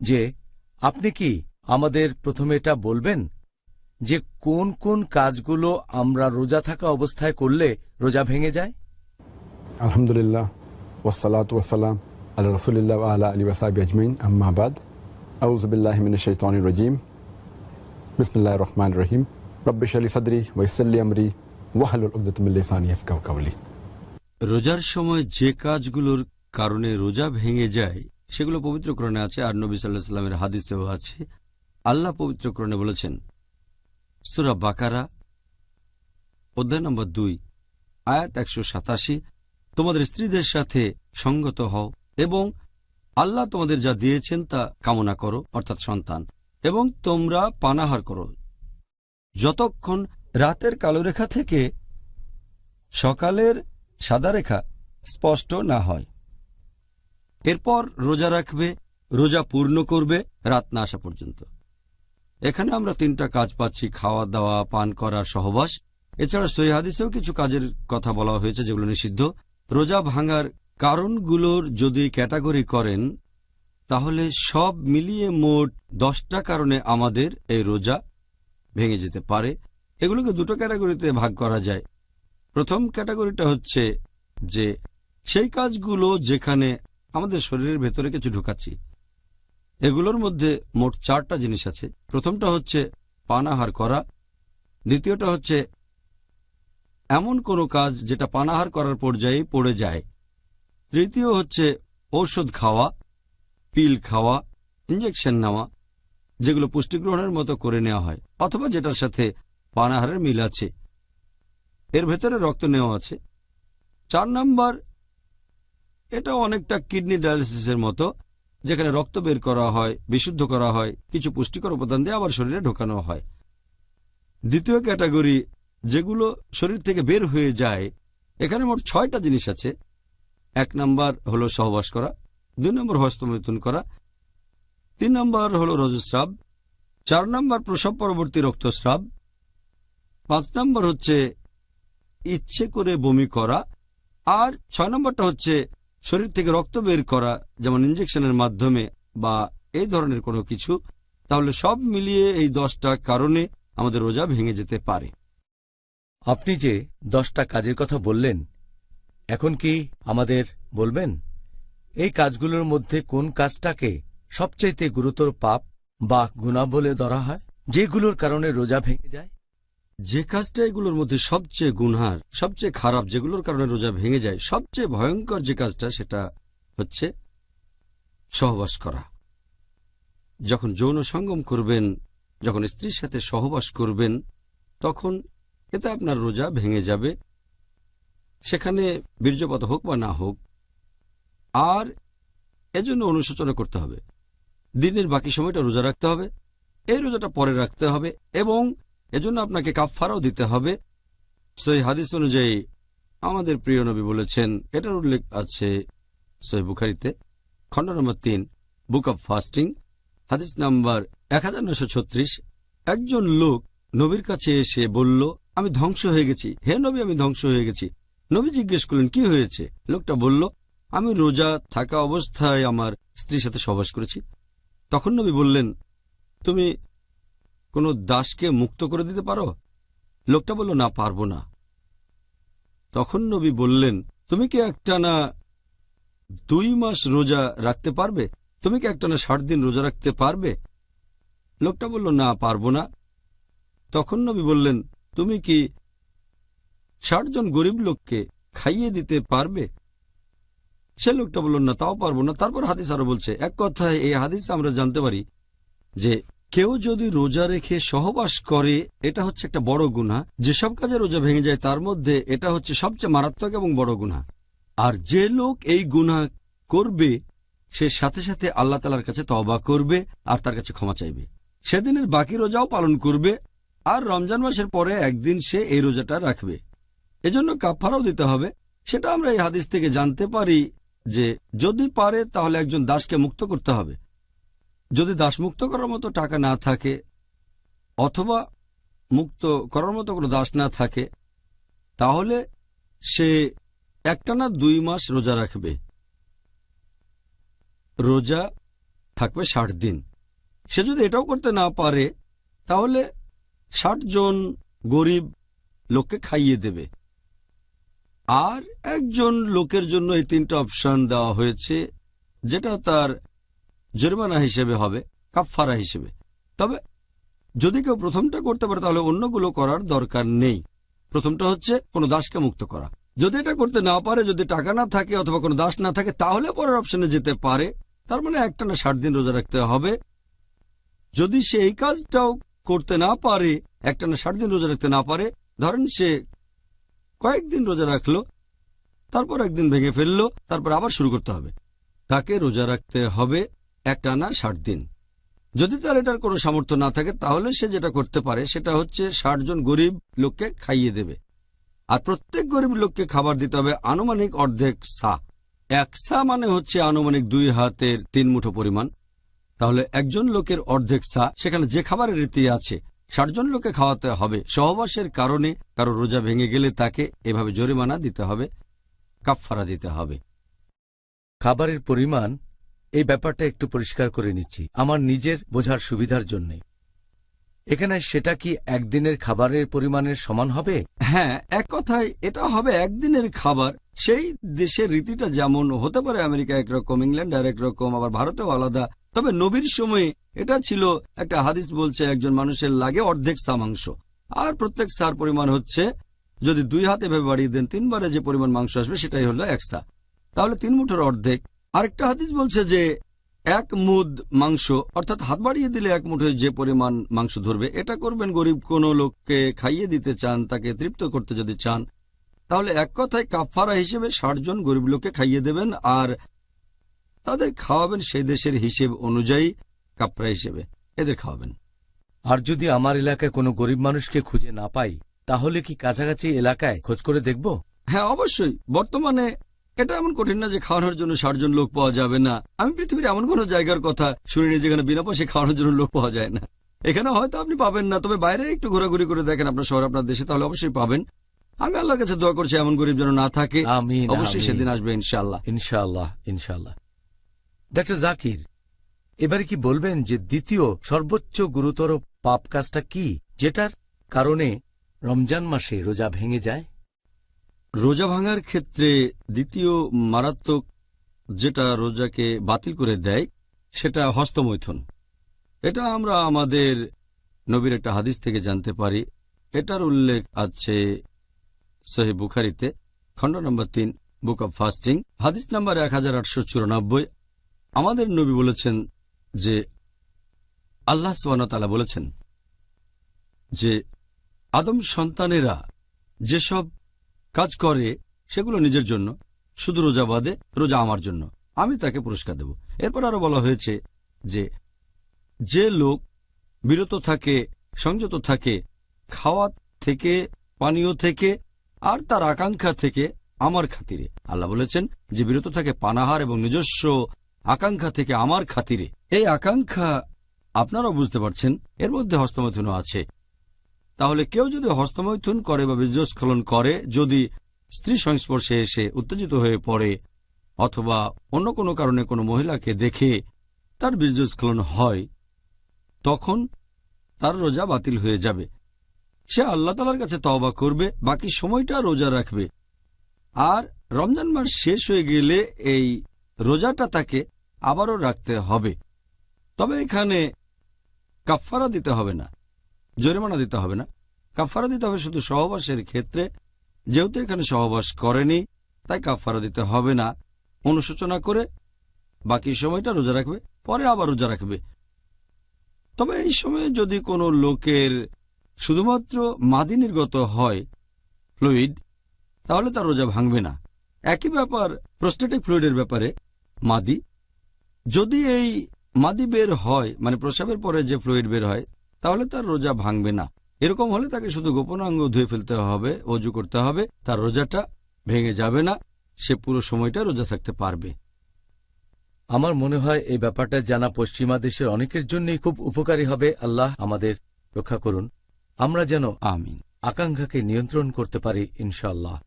যে আপনি কি আমাদের প্রথমে এটা বলবেন? যে কোন কোন কাজগুলো আমরা রোজা থাকা অবস্থায় করলে রোজা ভেঙে যায়? আলহামদুলিল্লাহ ওসালাত ওয়াসালাম আল্লাহ রসুলিল্লাহ আলা আলী আজমিন আম্মাবাদ আউজবিল্লাহমিন শৈতান রজিম। বিসমুল্লাহ রহমান রহিম। রব্বিশ আলী সদরি ওয়সল্লি আমরি ওয়াহালুল উদ্দতমিল্লিসানি আফকাউ কাউলি রোজার সময় যে কাজগুলোর কারণে রোজা ভেঙে যায় সেগুলো পবিত্রকরণে আছে, আর নবী সাল্লাহ সাল্লামের হাদিসেও আছে। আল্লাহ পবিত্রকরণে বলেছেন, সুরা বাকারা, অধ্যায় নম্বর দুই, আয়াত একশো সাতাশি, তোমাদের স্ত্রীদের সাথে সঙ্গত হও এবং আল্লাহ তোমাদের যা দিয়েছেন তা কামনা করো, অর্থাৎ সন্তান, এবং তোমরা পানাহার করো। যতক্ষণ রাতের কালো রেখা থেকে সকালের সাদা রেখা স্পষ্ট না হয়। এরপর রোজা রাখবে, রোজা পূর্ণ করবে, রাত না আসা পর্যন্ত। এখানে আমরা তিনটা কাজ পাচ্ছি, খাওয়া দাওয়া, পান করার সহবাস। এছাড়া সৈহাদিসেও কিছু কাজের কথা বলা হয়েছে যেগুলো নিষিদ্ধ। রোজা ভাঙার কারণগুলোর যদি ক্যাটাগরি করেন, তাহলে সব মিলিয়ে মোট দশটা কারণে আমাদের এই রোজা ভেঙে যেতে পারে। এগুলোকে দুটো ক্যাটাগরিতে ভাগ করা যায়। প্রথম ক্যাটাগরিটা হচ্ছে যে, সেই কাজগুলো যেখানে আমাদের শরীরের ভেতরে কিছু ঢুকাচ্ছি। এগুলোর মধ্যে মোট চারটা জিনিস আছে। প্রথমটা হচ্ছে পানাহার করা। দ্বিতীয়টা হচ্ছে এমন কোনো কাজ যেটা পানাহার করার পর্যায়ে পড়ে যায়। তৃতীয় হচ্ছে ঔষধ খাওয়া, পিল খাওয়া ইঞ্জেকশন নেওয়া, যেগুলো পুষ্টিগ্রহণের মতো করে নেওয়া হয়, অথবা যেটার সাথে পানাহারের মিল আছে। এর ভেতরে রক্ত নেওয়া আছে। চার নাম্বার এটা অনেকটা কিডনি ডায়ালিসিসের মতো, যেখানে রক্ত বের করা হয়, বিশুদ্ধ করা হয়, কিছু পুষ্টিকর উপাদান দিয়ে আবার শরীরে ঢোকানো হয়। দ্বিতীয় ক্যাটাগরি, যেগুলো শরীর থেকে বের হয়ে যায়, এখানে মোট ছয়টা জিনিস আছে। এক নাম্বার হলো সহবাস করা, দুই নম্বর হস্তমৈথুন করা, তিন নম্বর হলো রজস্রাব, চার নম্বর প্রসব পরবর্তী রক্তস্রাব, পাঁচ নম্বর হচ্ছে ইচ্ছে করে বমি করা, আর ছয় নম্বরটা হচ্ছে শরীর থেকে রক্ত বের করা যেমন ইঞ্জেকশনের মাধ্যমে বা এই ধরনের কোনো কিছু, তাহলে সব মিলিয়ে এই দশটা কারণে আমাদের রোজা ভেঙে যেতে পারে। আপনি যে দশটা কাজের কথা বললেন, এখন কি আমাদের বলবেন? এই কাজগুলোর মধ্যে কোন কাজটাকে সবচাইতে গুরুতর পাপ বা গুণা বলে ধরা হয়, যেগুলোর কারণে রোজা ভেঙে যায়? যে কাজটা এগুলোর মধ্যে সবচেয়ে গুনহার, সবচেয়ে খারাপ, যেগুলোর কারণে রোজা ভেঙে যায়, সবচেয়ে ভয়ঙ্কর যে কাজটা, সেটা হচ্ছে সহবাস করা। যখন যৌন সঙ্গম করবেন, যখন স্ত্রীর সাথে সহবাস করবেন, তখন এতে আপনার রোজা ভেঙে যাবে। সেখানে বীর্যপাত হোক বা না হোক, আর এজন্য অনুশোচনা করতে হবে। দিনের বাকি সময়টা রোজা রাখতে হবে, এই রোজাটা পরে রাখতে হবে এবং এজন্য আপনাকে কাফফারাও দিতে হবে। সই হাদিস অনুযায়ী আমাদের প্রিয় নবী বলেছেন, এটার উল্লেখ আছে সই বুখারিতে, খণ্ড নম্বর তিন, বুক অব ফাস্টিং, হাদিস নাম্বার এক একজন লোক নবীর কাছে এসে বলল, আমি ধ্বংস হয়ে গেছি। হে নবী, আমি ধ্বংস হয়ে গেছি। নবী জিজ্ঞেস করলেন, কি হয়েছে? লোকটা বলল, আমি রোজা থাকা অবস্থায় আমার স্ত্রীর সাথে সহবাস করেছি। তখন নবী বললেন, তুমি কোনো দাসকে মুক্ত করে দিতে পারো? লোকটা বলল, না, পারব না। তখন নবী বললেন, তুমি কি একটানা দুই মাস রোজা রাখতে পারবে? তুমি কি একটানা ষাট দিন রোজা রাখতে পারবে? লোকটা বলল, না, পারব না। তখন নবী বললেন, তুমি কি ষাট জন গরিব লোককে খাইয়ে দিতে পারবে? সে লোকটা বলল, না, তাও পারব না। তারপর হাদিস আরও বলছে, এক কথায় এই হাদিস আমরা জানতে পারি যে কেউ যদি রোজা রেখে সহবাস করে, এটা হচ্ছে একটা বড় গুণা যেসব কাজে রোজা ভেঙে যায়, তার মধ্যে এটা হচ্ছে সবচেয়ে মারাত্মক এবং বড় গুণা আর যে লোক এই গুণা করবে, সে সাথে সাথে আল্লাহ তালার কাছে তবা করবে আর তার কাছে ক্ষমা চাইবে। সেদিনের বাকি রোজাও পালন করবে আর রমজান মাসের পরে একদিন সে এই রোজাটা রাখবে। এজন্য কাফারাও দিতে হবে। সেটা আমরা এই হাদিস থেকে জানতে পারি যে যদি পারে, তাহলে একজন দাসকে মুক্ত করতে হবে। যদি দাসমুক্ত করার মতো টাকা না থাকে, অথবা মুক্ত করার মতো কোনো দাস না থাকে, তাহলে সে একটানা দুই মাস রোজা রাখবে। রোজা থাকবে ষাট দিন। সে যদি এটাও করতে না পারে, তাহলে ষাট জন গরিব লোককে খাইয়ে দেবে। আর একজন লোকের জন্য এই তিনটা অপশন দেওয়া হয়েছে, যেটা তার জরিমানা হিসেবে হবে, কাফফারা হিসেবে। তবে যদি কেউ প্রথমটা করতে পারে, তাহলে অন্যগুলো করার দরকার নেই। প্রথমটা হচ্ছে কোনো দাসকে মুক্ত করা। যদি এটা করতে না পারে, যদি টাকা না থাকে অথবা কোনো দাস না থাকে, তাহলে পরের অপশনে যেতে পারে। তার মানে একটা না ষাট দিন রোজা রাখতে হবে। যদি সে এই কাজটাও করতে না পারে একটা না ষাট দিন রোজা রাখতে না পারে, ধরেন সে কয়েকদিন রোজা রাখল, তারপর একদিন ভেঙে ফেলল, তারপর আবার শুরু করতে হবে। তাকে রোজা রাখতে হবে? একটা না ষাট দিন। যদি তার এটার কোনো সামর্থ্য না থাকে, তাহলে সে যেটা করতে পারে, সেটা হচ্ছে ষাট জন গরিব লোককে খাইয়ে দেবে। আর প্রত্যেক গরিব লোককে খাবার দিতে হবে আনুমানিক অর্ধেক সা। এক সা মানে হচ্ছে আনুমানিক দুই হাতের তিন মুঠো পরিমাণ। তাহলে একজন লোকের অর্ধেক সা, সেখানে যে খাবারের রীতি আছে ষাটজন লোকে খাওয়াতে হবে। সহবাসের কারণে কারও রোজা ভেঙে গেলে তাকে এভাবে জরিমানা দিতে হবে, কাফফারা দিতে হবে। খাবারের পরিমাণ এই ব্যাপারটা একটু পরিষ্কার করে নিচ্ছি। আমার নিজের বোঝার সুবিধার জন্যে। এখানে সেটা কি একদিনের খাবারের পরিমাণের সমান হবে? হ্যাঁ এক কথায় এটা হবে একদিনের খাবার। সেই দেশের রীতিটা যেমন হতে পারে আমেরিকা একরকম, ইংল্যান্ড আর একরকম, আবার ভারতেও আলাদা। তবে নবীর সময়ে এটা ছিল, একটা হাদিস বলছে, একজন মানুষের লাগে অর্ধেক সা মাংস আর প্রত্যেক সার পরিমাণ হচ্ছে, যদি দুই হাতে ভেবে বাড়িয়ে দেন, তিনবারে যে পরিমাণ মাংস আসবে সেটাই হলো একসা। তাহলে তিন মুঠোর অর্ধেক। আরেকটা হাদিস বলছে যে এক মুদ মাংস অর্থাৎ হাত বাড়িয়ে দিলে এক মুঠোয় যে পরিমাণ মাংস ধরবে এটা করবেন গরিব কোনো লোককে খাইয়ে দিতে চান তাকে তৃপ্ত করতে যদি চান তাহলে এক কথায় কাফারা হিসেবে ষাট জন গরিব লোককে খাইয়ে দেবেন আর তাদের খাওয়াবেন সেই দেশের হিসেব অনুযায়ী কাপড়া হিসেবে। এদের খাওয়াবেন। আর যদি আমার এলাকায় কোনো গরিব মানুষকে খুঁজে না পাই তাহলে কি কাছাকাছি এলাকায় খোঁজ করে দেখব? হ্যাঁ অবশ্যই। বর্তমানে এটা এমন কঠিন না যে খাওয়ানোর জন্য ষাট জন লোক পাওয়া যাবে না। আমি পৃথিবীর এমন কোনো জায়গার কথা শুনিনি যেখানে বিনা পয়সায় খাওয়ানোর জন্য লোক পাওয়া যায় না। এখানে হয়তো আপনি পাবেন না তবে বাইরে একটু ঘোরাঘুরি করে দেখেন আপনার শহর আপনার দেশে তাহলে অবশ্যই পাবেন। আমি আল্লাহর কাছে দোয়া করছি এমন গরিব যেন না থাকে। অবশ্যই সেদিন আসবে ইনশাআল্লাহ। ইনশাআল্লাহ ইনশাআল্লাহ। ডাক্তার জাকির এবারে কি বলবেন যে দ্বিতীয় সর্বোচ্চ গুরুতর পাপ কাজটা কি? যেটার কারণে রমজান মাসে রোজা ভেঙে যায়? রোজা ভাঙার ক্ষেত্রে দ্বিতীয় মারাত্মক যেটা রোজাকে বাতিল করে দেয়, সেটা হস্তমৈথুন। এটা আমরা আমাদের নবীর একটা হাদিস থেকে জানতে পারি। এটার উল্লেখ আছে সহি বুখারিতে, খণ্ড নম্বর তিন, বুক অব ফাস্টিং। হাদিস নম্বর এক হাজার আটশো চুরানব্বই। আমাদের নবী বলেছেন যে, আল্লাহ সোয়ানতালা বলেছেন যে, আদম সন্তানেরা যেসব কাজ করে সেগুলো নিজের জন্য, শুধু রোজা বাদে রোজা আমার জন্য। আমি তাকে পুরস্কার দেব। এরপর আরও বলা হয়েছে যে যে লোক বিরত থাকে, সংযত থাকে, খাওয়া থেকে, পানীয় থেকে, আর তার আকাঙ্ক্ষা থেকে আমার খাতিরে, আল্লাহ বলেছেন যে বিরত থাকে পানাহার এবং নিজস্ব আকাঙ্ক্ষা থেকে আমার খাতিরে। এই আকাঙ্ক্ষা আপনারাও বুঝতে পারছেন, এর মধ্যে হস্তমৈথুনও আছে। তাহলে কেউ যদি হস্তমৈথুন করে বা বীর্যস্খলন করে, যদি স্ত্রী সংস্পর্শে এসে উত্তেজিত হয়ে পড়ে, অথবা অন্য কোনো কারণে কোনো মহিলাকে দেখে তার বীর্যস্খলন হয়, তখন তার রোজা বাতিল হয়ে যাবে। সে আল্লাহ তালার কাছে তওবা করবে, বাকি সময়টা রোজা রাখবে। আর রমজান মাস শেষ হয়ে গেলে এই রোজাটা তাকে আবারও রাখতে হবে। তবে এখানে কাফফারা দিতে হবে না। জরিমানা দিতে হবে না। কাফারা দিতে হবে শুধু সহবাসের ক্ষেত্রে। যেহেতু এখানে সহবাস করেনি, তাই কাফারা দিতে হবে না। অনুশোচনা করে বাকি সময়টা রোজা রাখবে, পরে আবার রোজা রাখবে। তবে এই সময়ে যদি কোনো লোকের শুধুমাত্র মাদি নির্গত হয় ফ্লুইড, তাহলে তার রোজা ভাঙবে না। একই ব্যাপার প্রস্টেটিক ফ্লুইডের ব্যাপারে। মাদি, যদি এই মাদি বের হয় মানে প্রসাবের পরে যে ফ্লুইড বের হয় তাহলে তার রোজা ভাঙবে না। এরকম হলে তাকে শুধু গোপনাঙ্গ ধুয়ে ফেলতে হবে অজু করতে হবে তার রোজাটা ভেঙে যাবে না সে পুরো সময়টা রোজা থাকতে পারবে। আমার মনে হয় এই ব্যাপারটা জানা পশ্চিমা দেশের অনেকের জন্যই খুব উপকারী হবে। আল্লাহ আমাদের রক্ষা করুন। আমরা যেন আমিন। আকাঙ্ক্ষাকে নিয়ন্ত্রণ করতে পারি ইনশাআল্লাহ।